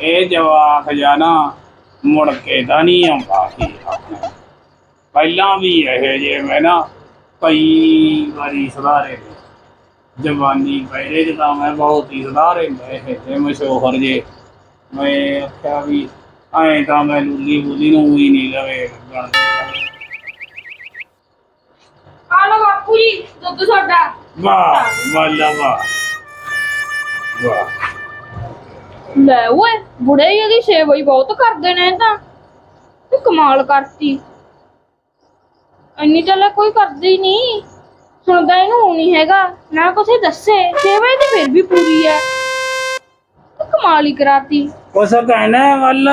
ਇਹ ਜਵਾਕ ਜਾਨਾ ਮੁੜ ਕੇ ਤਾਂ ਨਹੀਂ ਆਉਂਦਾ ਸੀ ਆਪਣੇ। ਪਹਿਲਾਂ ਵੀ ਇਹ ਜੇ ਮੈਂ ਨਾ ਕਈ ਵਾਰੀ ਸੁਧਾਰੇ ਨੇ। ਜਵਾਨੀ ਪਹਿਲੇ ਤਾਂ ਮੈਂ ਬਹੁਤ ਹੀ ਸੁਧਾਰੇ ਮੈਂ ਇਹ ਤੇ ਮਸ਼ਹੂਰ ਜੇ। ਮੈਂ ਆਖਿਆ ਵੀ ਐਂ ਤਾਂ ਮੈਂ ਲੁੱਲੀ ਬੁੱਲੀ ਨੂੰ ਹੀ ਨਹੀਂ ਲਵੇ ਲੱਗਣ ਆ ਲੋ ਬਾਪੂ ਜੀ ਦੁੱਧ ਤੁਹਾਡਾ। ਵਾਹ ਵਾਲਾ ਵਾਹ। ਵਾਹ। ਲੈ ਓਏ ਬੁੜੇ ਹੀ ਇਹਦੀ ਸੇਵਾ ਹੀ ਬਹੁਤ ਕਰਦੇ ਨੇ ਇਹ ਤਾਂ। ਤੇ ਕਮਾਲ ਕਰਤੀ। ਇੰਨੀ ਤਾਂ ਲੈ ਕੋਈ ਕਰਦਾ ਹੀ ਨਹੀਂ ਸੁਣਦਾ ਇਹਨੂੰ ਨਹੀਂ ਹੈਗਾ ਨਾ ਕੁਛ ਦੱਸੇ ਸੇਵਾ ਇਹਦੀ ਫਿਰ ਵੀ ਪੂਰੀ ਹੈ। ਤੇ ਕਮਾਲ ਹੀ ਕਰਾਤੀ। ਕੁਛ ਕਹਿਣਾ ਹੈ ਵੱਲ?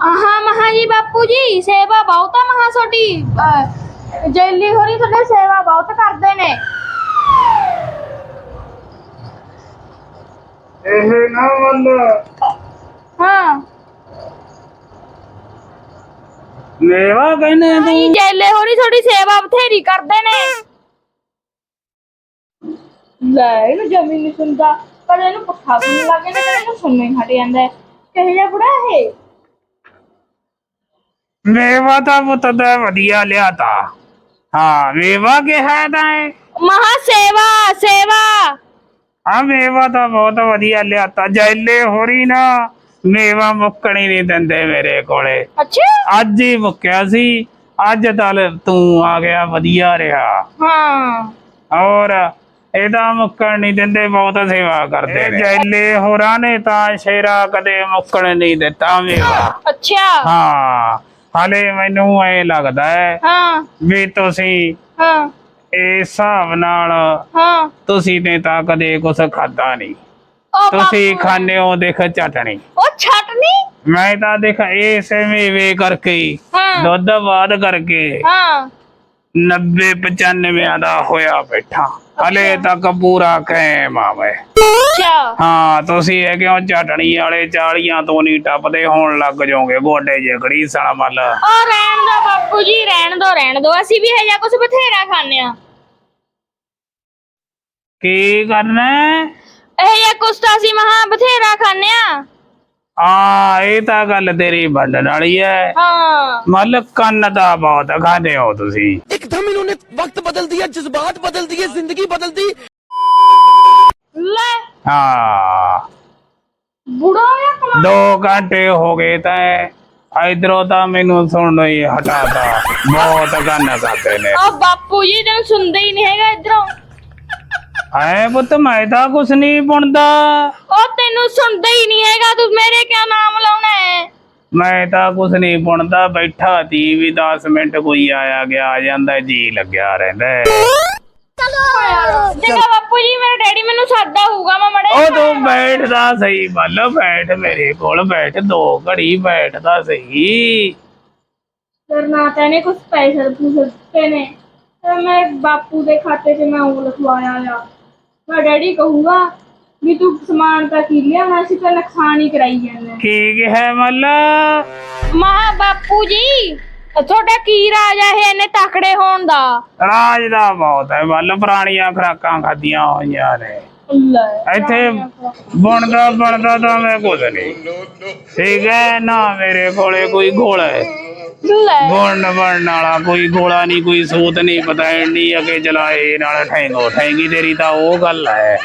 ਆਹਾਂ ਮਹਾ ਜੀ ਬਾਪੂ ਜੀ ਸੇਵਾ ਬਹੁਤ ਆ ਮਹਾ ਛੋਟੀ ਜੈਲੀ ਹੋਰੀ ਤੁਹਾਡੇ ਸੇਵਾ ਬਹੁਤ ਕਰਦੇ ਨੇ। ਇਹ ਨਾ ਵੱਲ। ਹਾਂ। ਮੇਵਾ ਕਹਿੰਦੇ ਤੂੰ। ਨਹੀਂ ਜੈਲੇ ਹੋਰੀ ਤੁਹਾਡੀ ਸੇਵਾ ਬਥੇਰੀ ਕਰਦੇ ਨੇ। ਲੈ ਇਹਨੂੰ ਜਮੀ ਨਹੀਂ ਸੁਣਦਾ। ਪਰ ਇਹਨੂੰ ਪੱਖਾ ਵੀ ਨਹੀਂ ਲੱਗੇ ਨਾ ਇਹਨੂੰ ਸੁਣਨੇ ਹੀ ਹਟ ਜਾਂਦਾ ਹੈ। ਕਿਹੋ ਜਿਹਾ ਬੁੜਾ ਇਹ? ਮੇਵਾ ਤਾਂ ਪੁੱਤ ਦਾ ਵਧੀਆ ਲਿਆਤਾ। ਹਾਂ ਮੇਵਾ ਕਿਹਾ ਤਾਂ ਹੈ। ਮਹਾ ਸੇਵਾ ਸੇਵਾ। ਆ ਮੇਵਾ ਤਾਂ ਬਹੁਤ ਵਧੀਆ ਲਿਆਤਾ। ਜੈਲੇ ਹੋਰੀ ਨਾ ਮੇਵਾ ਮੁੱਕਣੀ ਨਹੀਂ ਦਿੰਦੇ ਮੇਰੇ ਕੋਲੇ। ਅੱਛਾ? ਅੱਜ ਹੀ ਮੁੱਕਿਆ ਸੀ ਅੱਜ ਤਾਂ ਲੈ ਤੂੰ ਆ ਗਿਆ ਵਧੀਆ ਰਿਹਾ। ਹਾਂ। ਔਰ ਇਹਦਾ ਮੁੱਕਣ ਨਹੀਂ ਦਿੰਦੇ ਬਹੁਤ ਸੇਵਾ ਕਰਦੇ ਨੇ। ਜੈਲੇ ਹੋਰਾਂ ਨੇ ਤਾਂ ਸ਼ੇਰਾ ਕਦੇ ਮੁੱਕਣ ਨਹੀਂ ਦਿੱਤਾ ਮੇਵਾ। ਅੱਛਾ। ਹਾਂ ਹਾਲੇ ਮੈਨੂੰ ਐ ਲੱਗਦਾ ਹੈ ਹਾਂ। ਵੀ ਤੁਸੀਂ ਹਾਂ। ਇਸ ਹਿਸਾਬ ਨਾਲ ਹਾਂ। ਤੁਸੀਂ ਨੇ ਤਾਂ ਕਦੇ ਕੁਛ ਖਾਦਾ ਨਹੀਂ। ਉਹ ਤੁਸੀਂ ਬਾਪੂ, ਖਾਣੇ ਹੋ ਦੇਖ ਚਟਣੀ ਉਹ ਛਟਨੀ ਮੈਂ ਤਾਂ ਦੇਖ ਇਸੇ ਮੇਵੇ ਕਰਕੇ ਹੀ, ਹਾਂ ਦੁੱਧ ਬਾਦ ਕਰਕੇ ਹਾਂ। 90 95 ਦਾ ਹੋਇਆ ਬੈਠਾ। ਹਲੇ ਤੱਕ ਪੂਰਾ ਕਾਇਮ ਆ ਮੈਂ। ਅੱਛਾ। ਹਾਂ ਤੁਸੀਂ ਇਹ ਕਿਉਂ ਚਟਣੀ ਵਾਲੇ 40 ਤੋਂ ਨਹੀਂ ਟੱਪਦੇ? ਹੋਣ ਲੱਗ ਜਾਓਗੇ ਗੋਡੇ ਜੇ ਘੜੀ ਸਣਾ ਮੱਲ। ਉਹ ਰਹਿਣ ਦੋ ਬਾਪੂ ਜੀ ਰਹਿਣ ਦੋ ਰਹਿਣ ਦੋ। ਅਸੀਂ ਵੀ ਹਜਾ ਕੁਝ ਬਥੇਰਾ ਖਾਂਦੇ ਆ ਕੀ ਕਰਨਾ ਹੈ? ਇਹ ਜਾਂ ਕੁਛ ਤਾਂ ਅਸੀਂ ਮਹਾ ਬਥੇਰਾ ਖਾਂਦੇ ਆ ਹਾਂ ਇਹ ਤਾਂ ਗੱਲ ਤੇਰੀ ਵੰਡਣ ਵਾਲੀ ਹੈ ਹਾਂ ਮੱਲ ਕੰਨ ਦਾ ਬਹੁਤ ਖਾਂਦੇ ਹੋ ਤੁਸੀਂ एकदम इन्होंने वक्त बदल दिया जज्बात बदल दिए जिंदगी बदल दी ਲੈ ਹਾਂ ਬੁੜਾ ਆ ਕਮਾ ਦੋ ਘੰਟੇ ਹੋ ਗਏ ਤਾਂ ਇਧਰੋਂ ਤਾਂ ਮੈਨੂੰ ਸੁਣਨ ਹੀ ਹਟਾਤਾ ਬਹੁਤ ਗਾਣਾ ਕਰਦੇ ਨੇ ਉਹ ਬਾਪੂ ਜੀ ਤੈਨੂੰ ਸੁਣਦਾ ਹੀ ਨਹੀਂ ਹੈਗਾ ਇਧਰੋਂ ਐ ਪੁੱਤ ਮੈਂ ਤਾਂ ਕੁਛ ਨਹੀਂ ਪੁਣਦਾ। ਉਹ ਤੈਨੂੰ ਸੁਣਦਾ ਹੀ ਨਹੀਂ ਹੈਗਾ ਤੂੰ ਮੇਰੇ ਕਿਆ ਨਾਮ ਲਾਉਣਾ ਹੈ? ਮੈਂ ਤਾਂ ਕੁਛ ਨਹੀਂ ਪੁਣਦਾ ਬੈਠਾ ਤੀ ਵੀ 10 ਮਿੰਟ ਕੋਈ ਆਇਆ ਗਿਆ ਆ ਜਾਂਦਾ ਜੀ ਲੱਗਿਆ ਰਹਿੰਦਾ ਹੈ। ਚੰਗਾ ਬਾਪੂ ਜੀ ਮੇਰੇ ਡੈਡੀ ਮੈਨੂੰ ਸਾਦਾ ਹੋਊਗਾ ਮੈਂ ਮੜੇ ਉਹ ਤੂੰ ਬੈਠਦਾ ਸਹੀ ਬੱਲ ਬੈਠ ਮੇਰੇ ਕੋਲ ਬੈਠ ਦੋ ਘੜੀ ਬੈਠਦਾ ਸਹੀ। ਕਰਨਾ ਤਾਂ ਨੇ ਕੁਝ ਪੈਸੇ ਪੂਸੇ ਦਿੱਤੇ ਨੇ। ਤੇ ਮੈਂ ਬਾਪੂ ਦੇ ਖਾਤੇ 'ਚ ਮੈਂ ਉਹ ਲਿਖਵਾਇਆ ਆ। ਮੈਂ ਡੈਡੀ ਕਹੂਗਾ ਵੀ ਤੂੰ ਸਮਾਨ ਤਾਂ ਕੀ ਲਿਆ ਮੈਂ ਅਸੀਂ ਤਾਂ ਨੁਕਸਾਨ ਹੀ ਕਰਾਈ ਜਾਂਦੇ ਕੀ ਹੈ ਮੱਲ। ਮਹਾ ਬਾਪੂ ਜੀ ਤੁਹਾਡਾ ਕੀ ਰਾਜ ਹੈ ਇਹ ਇੰਨੇ ਤਕੜੇ ਹੋਣ ਦਾ? ਰਾਜ ਦਾ ਬਹੁਤ ਹੈ ਬੱਲ ਪੁਰਾਣੀਆਂ ਖਰਾਕਾਂ ਖਾਦੀਆਂ ਹੋਈਆਂ ਨੇ। ਲੈ ਇੱਥੇ ਬਣਦਾ ਬਣਦਾ ਤਾਂ ਮੈਂ ਕੁਝ ਨਹੀਂ। ਠੀਕ ਹੈ ਨਾ ਮੇਰੇ ਕੋਲੇ ਕੋਈ ਗੋਲ ਹੈ। ਲੈ। ਬਣਨ ਬਣਨ ਵਾਲਾ, ਕੋਈ ਗੋਲਾ ਨਹੀਂ, ਕੋਈ ਸੂਤ ਨਹੀਂ, ਪਤਾ ਇੰਨੀ ਅਗੇ ਚਲਾਏ ਨਾਲ ਠੈਂਗੋ ਠੈਂਗੀ ਤੇਰੀ ਤਾਂ ਉਹ ਗੱਲ ਹੈ।